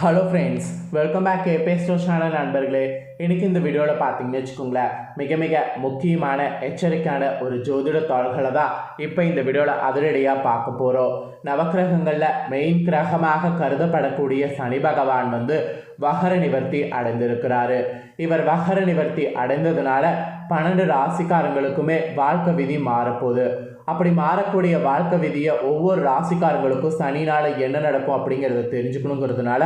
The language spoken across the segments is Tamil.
ஹலோ ஃப்ரெண்ட்ஸ் வெல்கம் பேக் ஏபேஸ்டோ சேனல் நண்பர்களே. இன்றைக்கி இந்த வீடியோவில் பார்த்தீங்கன்னு வச்சுக்கோங்களேன் மிக மிக முக்கியமான எச்சரிக்கையான ஒரு ஜோதிட தாள்களை தான் இப்போ இந்த வீடியோவில் அதிரடியாக பார்க்க போகிறோம் நவக்கிரகங்களில் மெயின் கிரகமாக கருதப்படக்கூடிய சனி பகவான் வந்து வகர நிவர்த்தி அடைந்திருக்கிறாரு. இவர் வகர நிவர்த்தி அடைந்ததுனால பன்னெண்டு ராசிக்காரங்களுக்குமே வாழ்க்கை விதி மாறப்போகுது. அப்படி மாறக்கூடிய வாழ்க்கை விதியை ஒவ்வொரு ராசிக்காரங்களுக்கும் சனினால் என்ன நடக்கும் அப்படிங்கிறத தெரிஞ்சுக்கணுங்கிறதுனால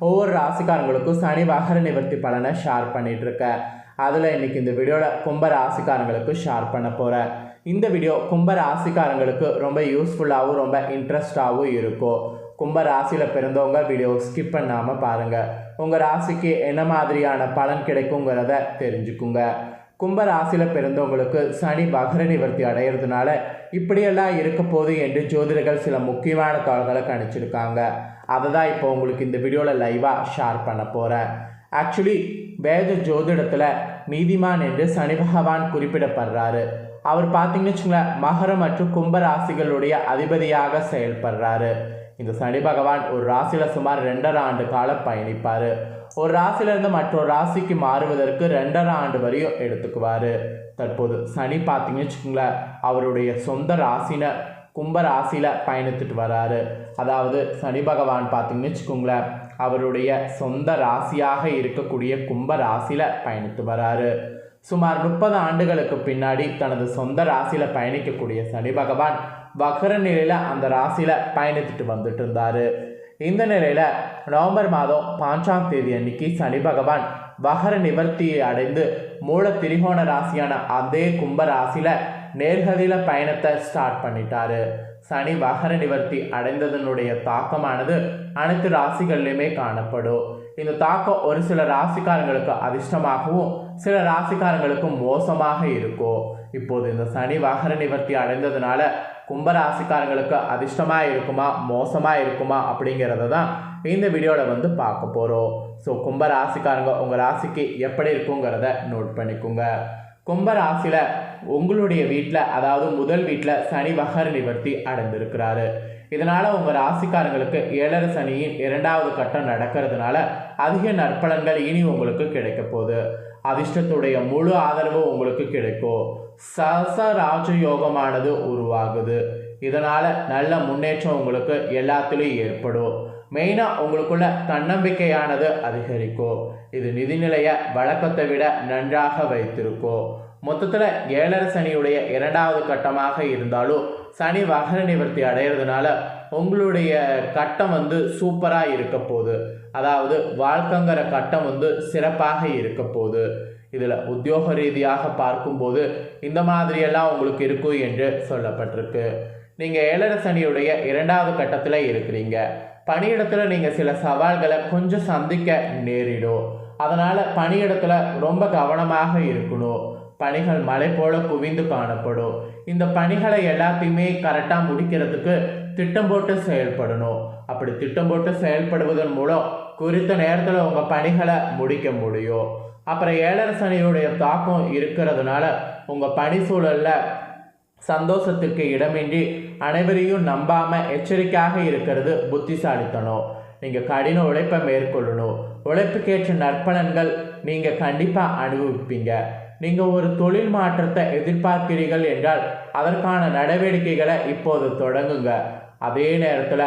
ஒவ்வொரு ராசிக்காரங்களுக்கும் சனி வகர நிவர்த்தி பலனை ஷேர் பண்ணிட்டு இருக்கேன் அதில் இன்னைக்கு இந்த வீடியோவில் கும்ப ராசிக்காரங்களுக்கு ஷேர் பண்ண போகிறேன் இந்த வீடியோ கும்ப ராசிக்காரங்களுக்கு ரொம்ப யூஸ்ஃபுல்லாகவும் ரொம்ப இன்ட்ரெஸ்டாகவும் இருக்கும். கும்ப ராசியில் பிறந்தவங்க வீடியோ ஸ்கிப் பண்ணாமல் பாருங்கள் உங்கள் ராசிக்கு என்ன மாதிரியான பலன் கிடைக்குங்கிறத தெரிஞ்சுக்குங்க. கும்பராசியில் பிறந்தவங்களுக்கு சனி பகர நிவர்த்தி அடையிறதுனால இப்படியெல்லாம் இருக்க போகுது என்று ஜோதிடர்கள் சில முக்கியமான தகவல்களை கணிச்சிருக்காங்க. அதை தான் இப்போ உங்களுக்கு இந்த வீடியோவில் லைவாக ஷேர் பண்ண போகிறேன் ஆக்சுவலி வேத ஜோதிடத்தில் நீதிமான் என்று சனி பகவான் குறிப்பிடப்படுறாரு. அவர் பார்த்தீங்கன்னு வச்சுங்களேன் மகர மற்றும் கும்பராசிகளுடைய அதிபதியாக செயல்படுறாரு. இந்த சனி பகவான் ஒரு ராசியில் சுமார் ரெண்டரை ஆண்டு காலம் பயணிப்பார். ஒரு ராசியிலேருந்து மற்றொரு ராசிக்கு மாறுவதற்கு ரெண்டரை ஆண்டு வரையும் எடுத்துக்குவார். தற்போது சனி பார்த்தீங்கன்னு வச்சுக்கோங்களேன் அவருடைய சொந்த ராசின கும்ப ராசியில் பயணித்துட்டு வராரு. அதாவது சனி பகவான் பார்த்தீங்கன்னு வச்சுக்கோங்களேன் அவருடைய சொந்த ராசியாக இருக்கக்கூடிய கும்ப ராசியில் பயணித்து வராரு. சுமார் முப்பது ஆண்டுகளுக்கு பின்னாடி தனது சொந்த ராசியில் பயணிக்கக்கூடிய சனி பகவான் வக்கர நிலையில் அந்த ராசியில் பயணித்துட்டு வந்துட்டு இருந்தார். இந்த நிலையில் நவம்பர் மாதம் பாஞ்சாம் தேதி அன்னைக்கு சனி பகவான் வகர நிவர்த்தியை அடைந்து மூல திரிகோண ராசியான அதே கும்ப ராசியில் நேர்கதியில் பயணத்தை ஸ்டார்ட் பண்ணிட்டாரு. சனி வகர நிவர்த்தி அடைந்ததனுடைய தாக்கமானது அனைத்து ராசிகள்லையுமே காணப்படும். இந்த தாக்கம் ஒரு சில ராசிக்காரங்களுக்கு அதிர்ஷ்டமாகவும் சில ராசிக்காரங்களுக்கு மோசமாக இருக்கும் இப்போது இந்த சனி வகர நிவர்த்தி அடைந்ததுனால கும்ப ராசிக்காரங்களுக்கு அதிர்ஷ்டமாக இருக்குமா மோசமாக இருக்குமா அப்படிங்கிறத தான் இந்த வீடியோவில் வந்து பார்க்க போகிறோம் ஸோ கும்ப ராசிக்காரங்க உங்கள் ராசிக்கு எப்படி இருக்குங்கிறத நோட் பண்ணிக்கோங்க. கும்ப ராசியில் உங்களுடைய வீட்டில் அதாவது முதல் வீட்டில் சனி வகர நிவர்த்தி அடைந்திருக்கிறாரு. இதனால் உங்கள் ராசிக்காரங்களுக்கு ஏழரை சனியின் இரண்டாவது கட்டம் நடக்கிறதுனால அதிக நற்பலன்கள் இனி உங்களுக்கு கிடைக்க போகுது. அதிர்ஷ்டத்துடைய முழு ஆதரவு உங்களுக்கு கிடைக்கும். சச ராஜயோகமானது உருவாகுது. இதனால் நல்ல முன்னேற்றம் உங்களுக்கு எல்லாத்துலேயும் ஏற்படும். மெயினாக உங்களுக்குள்ள தன்னம்பிக்கையானது அதிகரிக்கும் இது நிதிநிலையை வழக்கத்தை விட நன்றாக வைத்திருக்கும் மொத்தத்தில் ஏழரை சனியுடைய இரண்டாவது கட்டமாக இருந்தாலும் சனி வகர நிவர்த்தி அடையிறதுனால உங்களுடைய கட்டம் வந்து சூப்பராக இருக்க போகுது. அதாவது வாழ்க்கைங்கிற கட்டம் வந்து சிறப்பாக இருக்க போகுது. இதில் உத்தியோக ரீதியாக பார்க்கும்போது இந்த மாதிரியெல்லாம் உங்களுக்கு இருக்கும் என்று சொல்லப்பட்டிருக்கு. நீங்கள் ஏழரை சனியுடைய இரண்டாவது கட்டத்தில் இருக்கிறீங்க. பணியிடத்தில் நீங்கள் சில சவால்களை கொஞ்சம் சந்திக்க நேரிடும் அதனால் பணியிடத்தில் ரொம்ப கவனமாக இருக்கணும். பணிகள் மலை போல குவிந்து காணப்படும். இந்த பணிகளை எல்லாத்தையுமே கரெக்டாக முடிக்கிறதுக்கு திட்டம் போட்டு செயல்படணும். அப்படி திட்டம் போட்டு செயல்படுவதன் மூலம் குறித்த நேரத்தில் உங்கள் பணிகளை முடிக்க முடியும். அப்புறம் ஏழரை சனியுடைய தாக்கம் இருக்கிறதுனால உங்கள் பணி சூழலில் சந்தோஷத்திற்கு இடமின்றி அனைவரையும் நம்பாமல் எச்சரிக்கையாக இருக்கிறது புத்திசாலித்தனம். நீங்கள் கடின உழைப்பை மேற்கொள்ளணும். உழைப்புக்கேற்ற நற்பலன்கள் நீங்கள் கண்டிப்பாக அனுபவிப்பீங்க. நீங்கள் ஒரு தொழில் மாற்றத்தை எதிர்பார்க்கிறீர்கள் என்றால் அதற்கான நடவடிக்கைகளை இப்போது தொடங்குங்க. அதே நேரத்தில்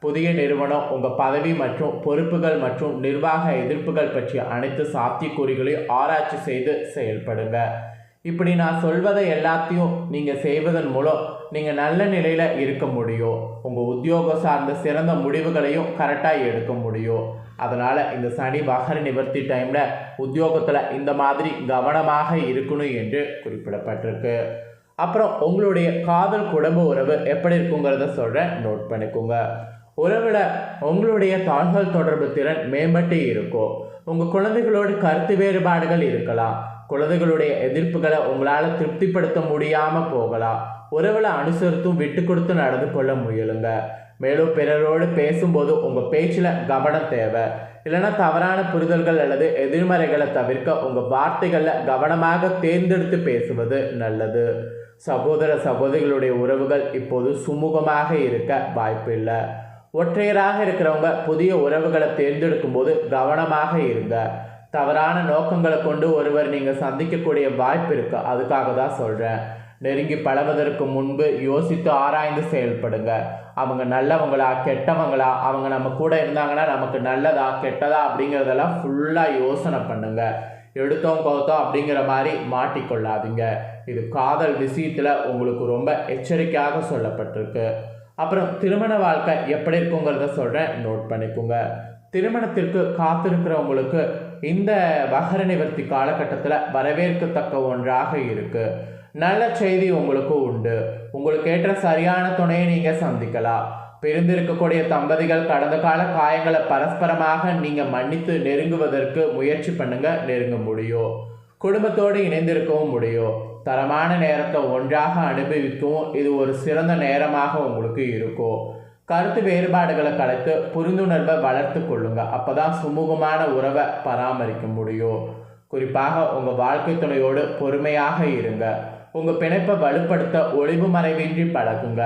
புதிய நிறுவனம் உங்கள் பதவி மற்றும் பொறுப்புகள் மற்றும் நிர்வாக எதிர்ப்புகள் பற்றிய அனைத்து சாத்தியக்கூறுகளையும் ஆராய்ச்சி செய்து செயல்படுங்க. இப்படி நான் சொல்வதை எல்லாத்தையும் நீங்கள் செய்வதன் மூலம் நீங்கள் நல்ல நிலையில் இருக்க முடியும். உங்கள் உத்தியோகம் சார்ந்த சிறந்த முடிவுகளையும் கரெக்டாக எடுக்க முடியும். அதனால் இந்த சனி வகர நிவர்த்தி டைமில் உத்தியோகத்தில் இந்த மாதிரி கவனமாக இருக்கணும் என்று குறிப்பிடப்பட்டிருக்கு. அப்புறம் உங்களுடைய காதல் குடும்ப உறவு எப்படி இருக்குங்கிறத சொல்கிறேன் நோட் பண்ணிக்கோங்க. உறவில் உங்களுடைய தாழ்கள் தொடர்பு திறன் மேம்பட்டு இருக்கும். உங்கள் குழந்தைகளோடு கருத்து வேறுபாடுகள் இருக்கலாம். குழந்தைகளுடைய எதிர்ப்புகளை உங்களால் திருப்திப்படுத்த முடியாமல் போகலாம். உறவில் அனுசரித்தும் விட்டு கொடுத்து நடந்து கொள்ள முயலுங்க. மேலும் பிறரோடு பேசும்போது உங்கள் பேச்சில் கவனம் தேவை. இல்லைன்னா தவறான புரிதல்கள் அல்லது எதிர்மறைகளை தவிர்க்க உங்கள் வார்த்தைகளில் கவனமாக தேர்ந்தெடுத்து பேசுவது நல்லது. சகோதர சகோதரிகளுடைய உறவுகள் இப்போது சுமூகமாக இருக்க வாய்ப்பு இல்லை. ஒற்றையராக இருக்கிறவங்க புதிய உறவுகளை தேர்ந்தெடுக்கும் போது கவனமாக இருங்க. தவறான நோக்கங்களை கொண்டு ஒருவர் நீங்கள் சந்திக்கக்கூடிய வாய்ப்பு இருக்கு? அதுக்காக தான் சொல்கிறேன் நெருங்கி பழவதற்கு முன்பு யோசித்து ஆராய்ந்து செயல்படுங்க. அவங்க நல்லவங்களா கெட்டவங்களா? அவங்க நம்ம கூட இருந்தாங்கன்னா நமக்கு நல்லதா கெட்டதா அப்படிங்கிறதெல்லாம் ஃபுல்லாக யோசனை பண்ணுங்க. எடுத்தோம் கவுத்தோம் அப்படிங்கிற மாதிரி மாட்டிக்கொள்ளாதீங்க. இது காதல் விஷயத்தில் உங்களுக்கு ரொம்ப எச்சரிக்கையாக சொல்லப்பட்டிருக்கு. அப்புறம் திருமண வாழ்க்கை எப்படி இருக்குங்கிறத சொல்கிறேன் நோட் பண்ணிக்கோங்க. திருமணத்திற்கு காத்திருக்கிறவங்களுக்கு இந்த மகர நிவர்த்தி காலகட்டத்தில் வரவேற்கத்தக்க ஒன்றாக இருக்குது நல்ல செய்தி உங்களுக்கு உண்டு. உங்களுக்கு ஏற்ற சரியான துணையை நீங்கள் சந்திக்கலாம். பிரிந்திருக்கக்கூடிய தம்பதிகள் கடந்த கால காயங்களை பரஸ்பரமாக நீங்கள் மன்னித்து நெருங்குவதற்கு முயற்சி பண்ணுங்க நெருங்க முடியும் குடும்பத்தோடு இணைந்திருக்கவும் முடியும் தரமான நேரத்தை ஒன்றாக அனுபவிக்கவும் இது ஒரு சிறந்த நேரமாக உங்களுக்கு இருக்கும். கருத்து வேறுபாடுகளை கலைத்து புரிந்துணர்வை வளர்த்து கொள்ளுங்க. அப்பதான் சுமூகமான உறவை பராமரிக்க முடியும். குறிப்பாக உங்கள் வாழ்க்கை துணையோடு பொறுமையாக இருங்க. உங்கள் பிணைப்பை வலுப்படுத்த ஒளிவு மறைவின்றி பழகுங்க.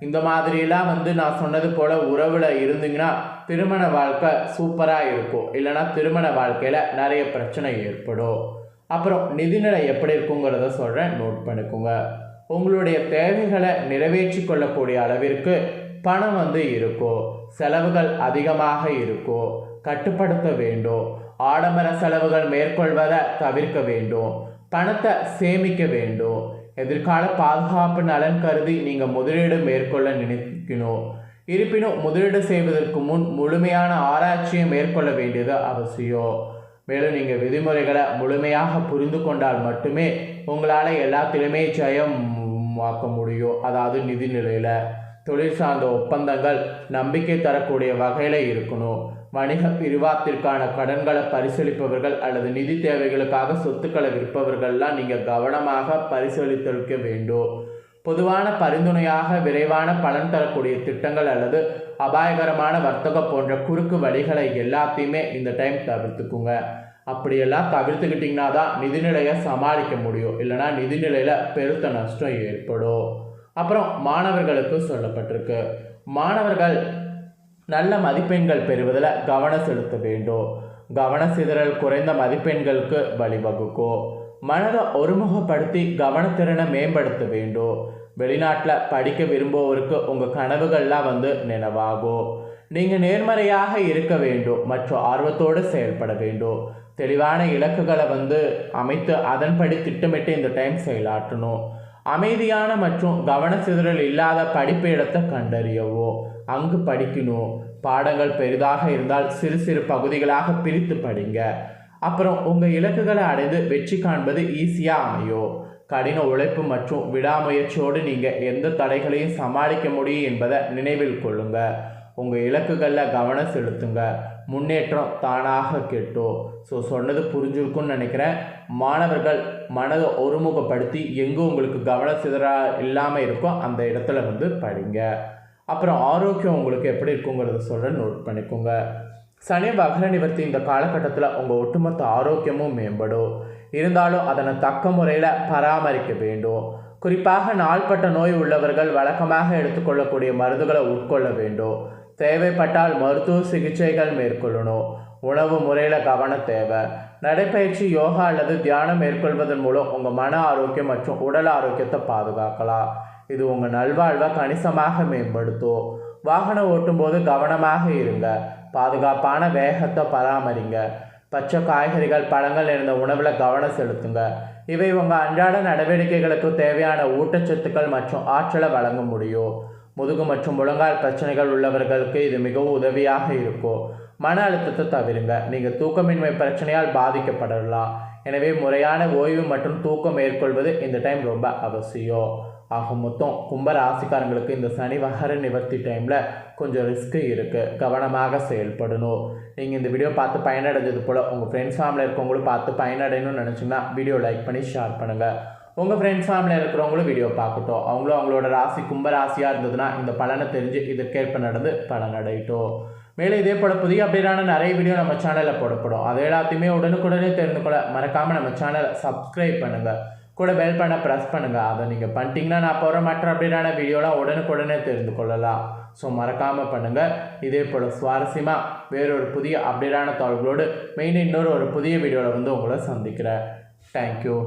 இந்த மாதிரியெல்லாம் வந்து நான் சொன்னது போல் உறவில் இருந்தீங்கன்னா திருமண வாழ்க்கை சூப்பராக இருக்கும். இல்லைன்னா திருமண வாழ்க்கையில் நிறைய பிரச்சனை ஏற்படும். அப்புறம் நிதிநிலை எப்படி இருக்குங்கிறத சொல்கிறேன் நோட் பண்ணிக்கோங்க. உங்களுடைய தேவைகளை நிறைவேற்றி கொள்ளக்கூடிய அளவிற்கு பணம் வந்து இருக்கும் செலவுகள் அதிகமாக இருக்கோ கட்டுப்படுத்த வேண்டும் ஆடம்பர செலவுகள் மேற்கொள்வதை தவிர்க்க வேண்டும் பணத்தை சேமிக்க வேண்டும் எதிர்கால பாதுகாப்பு நலன் கருதி நீங்கள் முதலீடு மேற்கொள்ள நினைக்கணும் இருப்பினும் முதலீடு செய்வதற்கு முன் முழுமையான ஆராய்ச்சியை மேற்கொள்ள வேண்டியது அவசியம். மேலும் நீங்கள் விதிமுறைகளை முழுமையாக புரிந்து கொண்டால் மட்டுமே உங்களால் எல்லாத்திலுமே ஜெயம் ஆக்க முடியும். அதாவது நிதி நிலையில். தொழில் சார்ந்த ஒப்பந்தங்கள் நம்பிக்கை தரக்கூடிய வகையில் இருக்கணும். வணிக பிரிவாத்திற்கான கடன்களை பரிசீலிப்பவர்கள் அல்லது நிதி தேவைகளுக்காக சொத்துக்களை விற்பவர்கள்லாம் நீங்கள் கவனமாக பரிசீலித்தளிக்க வேண்டும். பொதுவான பரிந்துரையாக விரைவான பலன் தரக்கூடிய திட்டங்கள் அல்லது அபாயகரமான வர்த்தகம் போன்ற குறுக்கு வழிகளை எல்லாத்தையுமே இந்த டைம் தவிர்த்துக்குங்க. அப்படியெல்லாம் தவிர்த்துக்கிட்டிங்கன்னா தான் நிதிநிலையை சமாளிக்க முடியும். இல்லைனா நிதிநிலையில் பெருத்த நஷ்டம் ஏற்படும். அப்புறம் மாணவர்களுக்கு சொல்லப்பட்டிருக்கு. மாணவர்கள் நல்ல மதிப்பெண்கள் பெறுவதில் கவனம் செலுத்த வேண்டும். கவன சிதறல் குறைந்த மதிப்பெண்களுக்கு வழிவகுக்கும். மனதை ஒருமுகப்படுத்தி கவனத்திறனை மேம்படுத்த வேண்டும். வெளிநாட்டில் படிக்க விரும்புவோருக்கு உங்கள் கனவுகள்லாம் வந்து நினைவாகும். நீங்கள் நேர்மறையாக இருக்க வேண்டும் மற்றும் ஆர்வத்தோடு செயல்பட வேண்டும். தெளிவான இலக்குகளை வந்து அமைத்து அதன்படி திட்டமிட்டு இந்த டைம் செயலாற்றணும். அமைதியான மற்றும் கவனச்சிதறல் இல்லாத படிப்பு இடத்தை கண்டறியவோ அங்கு படிக்கணும். பாடங்கள் பெரிதாக இருந்தால் சிறு சிறு பகுதிகளாக பிரித்து படிங்க. அப்புறம் உங்கள் இலக்குகளை அடைந்து வெற்றி காண்பது ஈஸியாக அமையும். கடின உழைப்பு மற்றும் விடாமுயற்சியோடு நீங்கள் எந்த தடைகளையும் சமாளிக்க முடியும் என்பதை நினைவில் கொள்ளுங்கள் உங்கள் இலக்குகளில் கவனம் செலுத்துங்க. முன்னேற்றம் தானாக கெட்டும் ஸோ சொன்னது புரிஞ்சிருக்கும்னு நினைக்கிறேன். மாணவர்கள் மனதை ஒருமுகப்படுத்தி எங்கே உங்களுக்கு கவனம் சிதறா இல்லாமல் இருக்கோ அந்த இடத்துல வந்து படிங்க. அப்புறம் ஆரோக்கியம் உங்களுக்கு எப்படி இருக்குங்கிறத சொல்கிற நோட் பண்ணிக்கோங்க. சனி வகர நிவர்த்தி இந்த காலகட்டத்தில் உங்கள் ஒட்டுமொத்த ஆரோக்கியமும் மேம்படும் இருந்தாலும் அதனை தக்க முறையில் பராமரிக்க வேண்டும் குறிப்பாக நாள்பட்ட நோய் உள்ளவர்கள் வழக்கமாக எடுத்துக்கொள்ளக்கூடிய மருந்துகளை உட்கொள்ள வேண்டும் தேவைப்பட்டால் மருத்துவ சிகிச்சைகள் மேற்கொள்ளணும். உணவு முறையில் கவனம் தேவை. நடைப்பயிற்சி யோகா அல்லது தியானம் மேற்கொள்வதன் மூலம் உங்கள் மன ஆரோக்கியம் மற்றும் உடல் ஆரோக்கியத்தை பாதுகாக்கலாம். இது உங்கள் நல்வாழ்வை கணிசமாக மேம்படுத்தும். வாகனம் ஓட்டும்போது கவனமாக இருங்க. பாதுகாப்பான வேகத்தை பராமரிங்க. பச்சை காய்கறிகள் பழங்கள் இருந்த உணவில் கவனம் செலுத்துங்க. இவை உங்கள் அன்றாட நடவடிக்கைகளுக்கு தேவையான ஊட்டச்சத்துக்கள் மற்றும் ஆற்றலை வழங்க முடியும். முதுகு மற்றும் முழங்கால் பிரச்சனைகள் உள்ளவர்களுக்கு இது மிகவும் உதவியாக இருக்கும் மன அழுத்தத்தை தவிருங்க. நீங்கள் தூக்கமின்மை பிரச்சனையால் பாதிக்கப்படலாம். எனவே முறையான ஓய்வு மற்றும் தூக்கம் மேற்கொள்வது இந்த டைம் ரொம்ப அவசியம். ஆக மொத்தம் கும்ப ராசிக்காரங்களுக்கு இந்த சனி வகர நிவர்த்தி டைமில் கொஞ்சம் ரிஸ்க்கு இருக்குது கவனமாக செயல்படணும். நீங்கள் இந்த வீடியோ பார்த்து பயனடைஞ்சது போல் உங்கள் ஃப்ரெண்ட்ஸ் ஃபேமிலியில் இருக்கவங்களும் பார்த்து பயனடையணும்னு நினச்சிங்கன்னா வீடியோ லைக் பண்ணி ஷேர் பண்ணுங்கள் உங்கள் ஃப்ரெண்ட்ஸ் ஃபேமிலியில் இருக்கிறவங்களும் வீடியோ பார்க்கட்டும். அவங்களும் அவங்களோட ராசி கும்ப ராசியாக இருந்ததுன்னா இந்த பலனை தெரிஞ்சு இதற்கேற்ப நடந்து பலன் மேலே இதே போல் புதிய அப்டேட்டான நிறைய வீடியோ நம்ம சேனலில் போடப்படும். அது எல்லாத்தையுமே உடனுக்குடனே தெரிந்து கொள்ள மறக்காமல் நம்ம சேனலை சப்ஸ்கிரைப் பண்ணுங்கள் கூட பெல் பண்ண ப்ரெஸ் பண்ணுங்கள் அதை நீங்கள் பண்ணிட்டீங்கன்னா நான் போகிற மற்ற அப்டேட்டான வீடியோலாம் உடனுக்குடனே தெரிந்து கொள்ளலாம். ஸோ மறக்காமல் பண்ணுங்கள் இதே போல் சுவாரஸ்யமாக வேறொரு புதிய அப்டேட்டான தாள்களோடு மெயின் இன்னொரு ஒரு புதிய வீடியோவில் வந்து உங்களை சந்திக்கிறேன். தேங்க்யூ